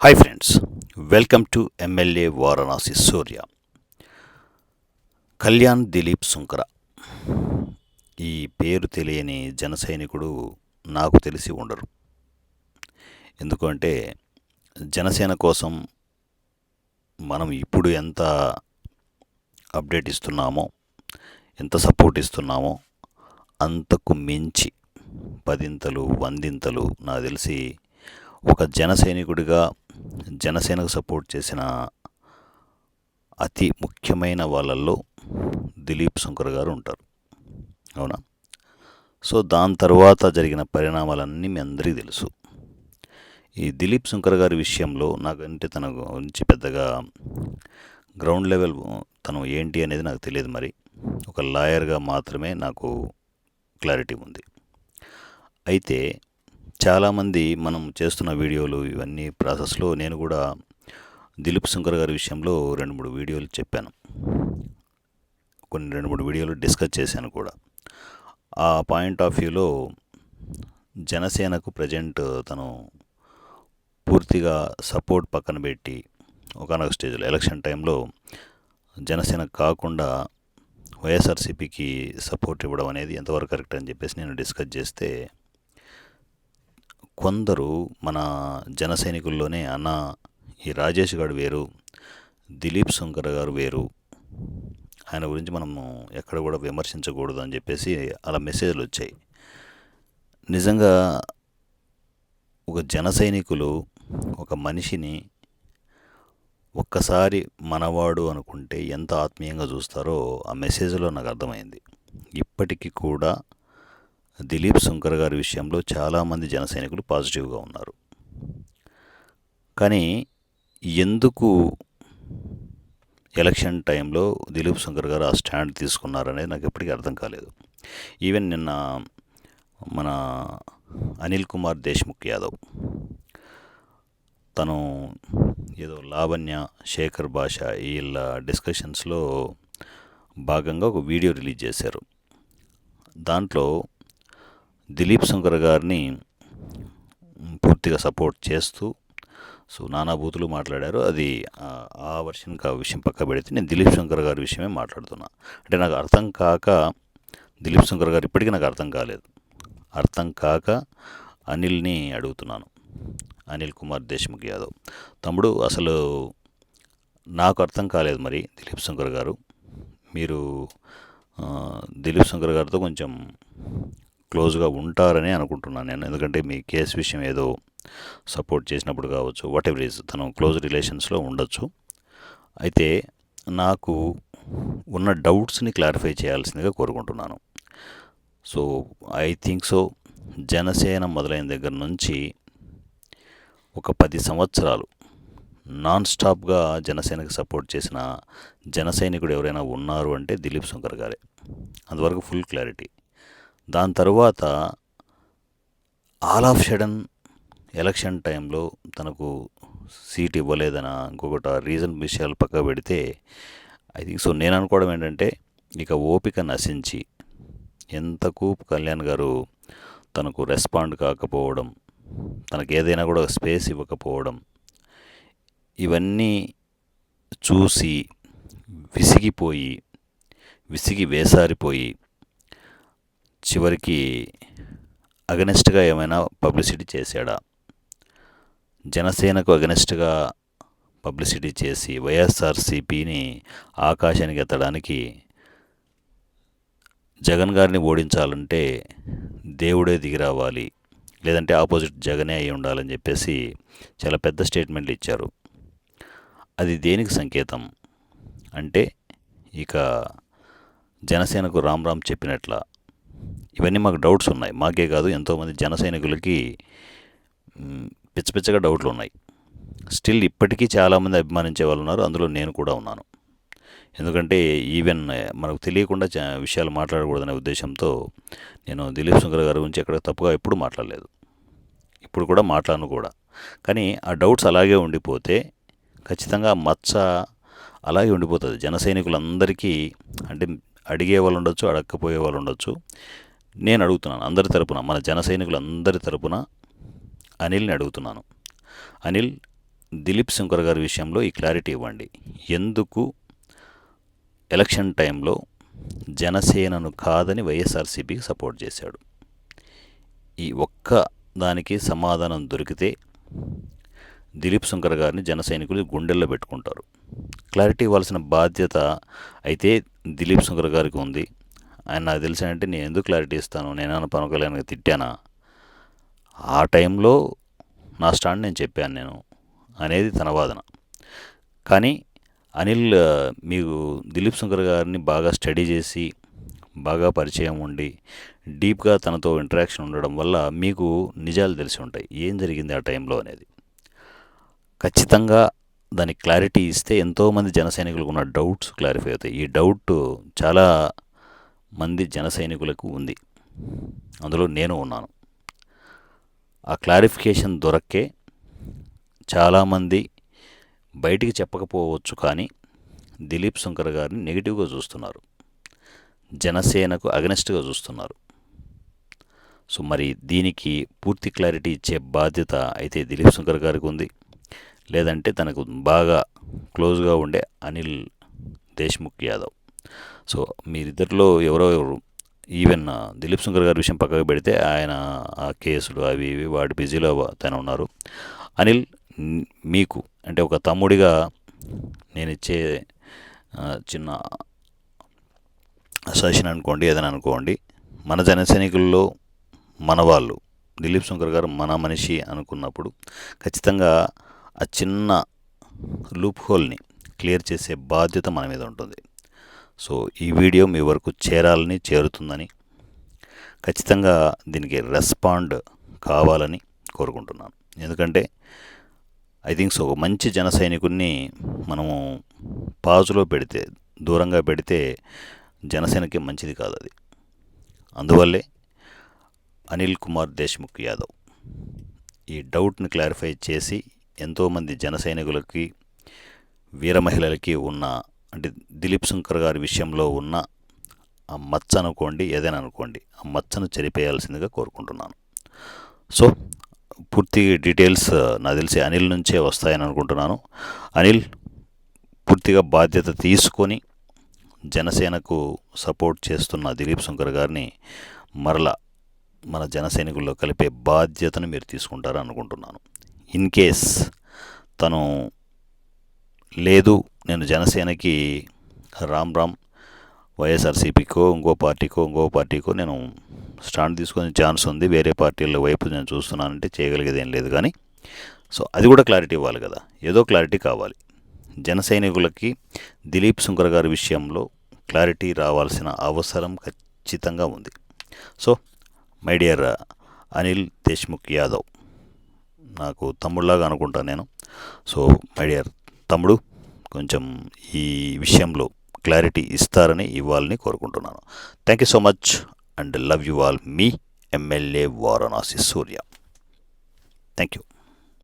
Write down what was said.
Hi friends welcome to MLA Varanasi Surya Kalyan Dilip Sunkara ఈ పేరు తెలియని జన సైనికుడు నాకు తెలిసి ఉండరు. ఎందుకంటే జనసేన కోసం మనం ఇప్పుడు ఎంత అప్డేట్ ఇస్తున్నామో ఎంత సపోర్ట్ ఇస్తున్నామో అంతకు మించి పదింతలు వందింతలు నాకు తెలిసి ఒక జన సైనికుడిగా జనసేనకు సపోర్ట్ చేసిన అతి ముఖ్యమైన వాళ్ళల్లో దిలీప్ శంకర్ గారు ఉంటారు. అవునా? సో దాని తర్వాత జరిగిన పరిణామాలన్నీ మీ అందరికీ తెలుసు. ఈ దిలీప్ శంకర్ గారి విషయంలో నాకంటే తన గురించి పెద్దగా గ్రౌండ్ లెవెల్ తను ఏంటి అనేది నాకు తెలియదు మరి. ఒక లాయర్గా మాత్రమే నాకు క్లారిటీ ఉంది. అయితే చాలామంది మనం చేస్తున్న వీడియోలు ఇవన్నీ ప్రాసెస్లో నేను కూడా దిలీప్ శంకర్ గారి విషయంలో రెండు మూడు వీడియోలు చెప్పాను. కొన్ని రెండు మూడు వీడియోలు డిస్కస్ చేశాను కూడా. ఆ పాయింట్ ఆఫ్ వ్యూలో జనసేనకు ప్రజెంట్ తను పూర్తిగా సపోర్ట్ పక్కన పెట్టి ఒకనొక స్టేజ్లో ఎలక్షన్ టైంలో జనసేన కాకుండా వైఎస్ఆర్సీపీకి సపోర్ట్ ఇవ్వడం అనేది ఎంతవరకు కరెక్ట్ అని చెప్పేసి నేను డిస్కస్ చేస్తే కొందరు మన జన సైనికుల్లోనే అన్న ఈ రాజేష్ గారు వేరు దిలీప్ శంకర్ గారు వేరు. ఆయన గురించి మనము ఎక్కడ కూడా విమర్శించకూడదు అని చెప్పేసి అలా మెసేజ్లు వచ్చాయి. నిజంగా ఒక జన సైనికులు ఒక మనిషిని ఒక్కసారి మనవాడు అనుకుంటే ఎంత ఆత్మీయంగా చూస్తారో ఆ మెసేజ్లో నాకు అర్థమైంది. ఇప్పటికీ కూడా దిలీప్ శంకర్ గారి విషయంలో చాలామంది జనసైనికులు పాజిటివ్గా ఉన్నారు. కానీ ఎందుకు ఎలక్షన్ టైంలో దిలీప్ శంకర్ గారు ఆ స్టాండ్ తీసుకున్నారనేది నాకు ఎప్పటికీ అర్థం కాలేదు. ఈవెన్ నిన్న మన అనిల్ కుమార్ దేశ్ముఖ్ యాదవ్ తను ఏదో లావణ్య శేఖర్ భాష వీళ్ళ డిస్కషన్స్లో భాగంగా ఒక వీడియో రిలీజ్ చేశారు. దాంట్లో దిలీప్ శంకర్ గారిని పూర్తిగా సపోర్ట్ చేస్తూ సో నానా బూతులు మాట్లాడారు. అది ఆ వర్షన్కి ఆ విషయం పక్క పెడితే నేను దిలీప్ శంకర్ గారి విషయమే మాట్లాడుతున్నా. అంటే నాకు అర్థం కాక దిలీప్ శంకర్ గారు ఇప్పటికీ నాకు అర్థం కాలేదు. అర్థం కాక అనిల్ని అడుగుతున్నాను. అనిల్ కుమార్ దేశ్ముఖ్ యాదవ్. తమ్ముడు అసలు నాకు అర్థం కాలేదు మరి దిలీప్ శంకర్ గారు. మీరు దిలీప్ శంకర్ గారితో కొంచెం క్లోజ్గా ఉంటారని అనుకుంటున్నాను నేను. ఎందుకంటే మీ కేసు విషయం ఏదో సపోర్ట్ చేసినప్పుడు కావచ్చు వాట్ ఎవర్ ఈజ్ తను క్లోజ్ రిలేషన్స్లో ఉండొచ్చు. అయితే నాకు ఉన్న డౌట్స్ని క్లారిఫై చేయాల్సిందిగా కోరుకుంటున్నాను. So I think so Janasena మొదలైన దగ్గర నుంచి ఒక పది సంవత్సరాలు నాన్ స్టాప్గా జనసేనకు సపోర్ట్ చేసిన జన సైనికుడు ఎవరైనా ఉన్నారు అంటే దిలీప్ శంకర్ గారే. అంతవరకు ఫుల్ క్లారిటీ. దాని తరువాత ఆల్ ఆఫ్ షడన్ ఎలక్షన్ టైంలో తనకు సీట్ ఇవ్వలేదన ఇంకొకటి రీజన్ విషయాలు పక్క పెడితే ఐ థింక్ సో నేను అనుకోవడం ఏంటంటే ఇక ఓపిక నశించి ఎంతకు కళ్యాణ్ గారు తనకు రెస్పాండ్ కాకపోవడం తనకు ఏదైనా కూడా స్పేస్ ఇవ్వకపోవడం ఇవన్నీ చూసి విసిగిపోయి విసిగి వేసారిపోయి చివరికి అగనెస్ట్గా ఏమైనా పబ్లిసిటీ చేశాడా? జనసేనకు అగనెస్ట్గా పబ్లిసిటీ చేసి వైఎస్ఆర్సీపీని ఆకాశానికి ఎత్తడానికి జగన్ గారిని ఓడించాలంటే దేవుడే దిగిరావాలి లేదంటే ఆపోజిట్ జగనే అయి ఉండాలని చెప్పేసి చాలా పెద్ద స్టేట్మెంట్లు ఇచ్చారు. అది దేనికి సంకేతం? అంటే ఇక జనసేనకు రామ్ రామ్ చెప్పినట్ల ఇవన్నీ మాకు డౌట్స్ ఉన్నాయి. మాకే కాదు ఎంతోమంది జన సైనికులకి పిచ్చ పిచ్చగా డౌట్లు ఉన్నాయి. స్టిల్ ఇప్పటికీ చాలామంది అభిమానించే వాళ్ళు ఉన్నారు. అందులో నేను కూడా ఉన్నాను. ఎందుకంటే ఈవెన్ మనకు తెలియకుండా విషయాలు మాట్లాడకూడదనే ఉద్దేశంతో నేను దిలీప్ శంకర్ గారి గురించి ఎక్కడ తప్పుగా ఎప్పుడు మాట్లాడలేదు. ఇప్పుడు కూడా మాట్లాడను కూడా. కానీ ఆ డౌట్స్ అలాగే ఉండిపోతే ఖచ్చితంగా మచ్చ అలాగే ఉండిపోతుంది. జన సైనికులందరికీ అంటే అడిగే వాళ్ళు ఉండొచ్చు అడగకపోయే వాళ్ళు ఉండొచ్చు. నేను అడుగుతున్నాను అందరి తరపున మన జన సైనికులందరి తరపున అనిల్ని అడుగుతున్నాను. అనిల్ దిలీప్ శంకర్ గారి విషయంలో ఈ క్లారిటీ ఇవ్వండి. ఎందుకు ఎలక్షన్ టైంలో జనసేనను కాదని వైఎస్ఆర్సీపీకి సపోర్ట్ చేశాడు? ఈ ఒక్క దానికి సమాధానం దొరికితే దిలీప్ శంకర్ గారిని జన సైనికులు గుండెల్లో పెట్టుకుంటారు. క్లారిటీ ఇవ్వాల్సిన బాధ్యత అయితే దిలీప్ శంకర్ గారికి ఉంది. ఆయన నాకు తెలిసానంటే నేను ఎందుకు క్లారిటీ ఇస్తాను? నేనన్నా పవన్ కళ్యాణ్ తిట్టానా? ఆ టైంలో నా స్టాండ్ నేను చెప్పాను నేను అనేది తన వాదన. కానీ అనిల్ మీకు దిలీప్ శంకర్ గారిని బాగా స్టడీ చేసి బాగా పరిచయం ఉండి డీప్గా తనతో ఇంటరాక్షన్ ఉండడం వల్ల మీకు నిజాలు తెలిసి ఉంటాయి. ఏం జరిగింది ఆ టైంలో అనేది? ఖచ్చితంగా దానికి క్లారిటీ ఇస్తే ఎంతోమంది జన సైనికులకు ఉన్న డౌట్స్ క్లారిఫై అవుతాయి. ఈ డౌట్ చాలా మంది జన సైనికులకు ఉంది. అందులో నేను ఉన్నాను. ఆ క్లారిఫికేషన్ దొరక్కే చాలామంది బయటికి చెప్పకపోవచ్చు కానీ దిలీప్ శంకర్ గారిని నెగిటివ్గా చూస్తున్నారు. జనసేనకు అగనెస్ట్గా చూస్తున్నారు. సో మరి దీనికి పూర్తి క్లారిటీ ఇచ్చే బాధ్యత అయితే దిలీప్ శంకర్ గారికి ఉంది. లేదంటే తనకు బాగా క్లోజ్గా ఉండే అనిల్ దేశ్ముఖ్ యాదవ్. సో మీరిద్దరిలో ఎవరో ఎవరు ఈవెన్ దిలీప్ శంకర్ గారి విషయం పక్కకు పెడితే ఆయన ఆ కేసులు అవి ఇవి వాటి బిజీలో తను ఉన్నారు. అనిల్ మీకు అంటే ఒక తమ్ముడిగా నేను ఇచ్చే చిన్న సజెషన్ అనుకోండి ఏదైనా అనుకోండి. మన జన సైనికుల్లో మన వాళ్ళు దిలీప్ శంకర్ గారు మన మనిషి అనుకున్నప్పుడు ఖచ్చితంగా ఆ చిన్న లూప్ హోల్ని క్లియర్ చేసే బాధ్యత మన మీద ఉంటుంది. సో ఈ వీడియో మీ వరకు చేరాలని చేరుతుందని ఖచ్చితంగా దీనికి రెస్పాండ్ కావాలని కోరుకుంటున్నాను. ఎందుకంటే ఐ థింక్ సో ఒక మంచి జన సైనికుడిని మనము పాజులో పెడితే దూరంగా పెడితే జనసేనకి మంచిది కాదు అది. అందువల్లే అనిల్ కుమార్ దేశ్ముఖ్ యాదవ్ ఈ డౌట్ని క్లారిఫై చేసి ఎంతోమంది జన సైనికులకి వీర మహిళలకి ఉన్న అంటే దిలీప్ శంకర్ గారి విషయంలో ఉన్న ఆ మచ్చ అనుకోండి ఏదైనా అనుకోండి ఆ మచ్చను చెరిపేయాల్సిందిగా కోరుకుంటున్నాను. సో పూర్తి డీటెయిల్స్ నాకు తెలిసి అనిల్ నుంచే వస్తాయని అనుకుంటున్నాను. అనిల్ పూర్తిగా బాధ్యత తీసుకొని జనసేనకు సపోర్ట్ చేస్తున్న దిలీప్ శంకర్ గారిని మరలా మన జనసైనికుల్లో కలిపే బాధ్యతను మీరు తీసుకుంటారని అనుకుంటున్నాను. ఇన్ కేస్ తను లేదు నేను జనసేనకి రామ్ రామ్ వైఎస్ఆర్సీపీకో ఇంకో పార్టీకో ఇంకో పార్టీకో నేను స్టాండ్ తీసుకునే ఛాన్స్ ఉంది. వేరే పార్టీల వైపు నేను చూస్తున్నానంటే చేయగలిగేది ఏం లేదు కానీ సో అది కూడా క్లారిటీ ఇవ్వాలి కదా. ఏదో క్లారిటీ కావాలి. జన సైనికులకి దిలీప్ శంకర్ గారి విషయంలో క్లారిటీ రావాల్సిన అవసరం ఖచ్చితంగా ఉంది. So my dear Anil Deshmukh Yadav నాకు తమ్ముళ్ళలాగా అనుకుంటాను నేను. సో మై డియర్ తమ్ముడు కొంచెం ఈ విషయంలో క్లారిటీ ఇస్తారని ఇవ్వాలని కోరుకుంటున్నాను. Thank you so much and love you all me MLA Varanasi Surya thank you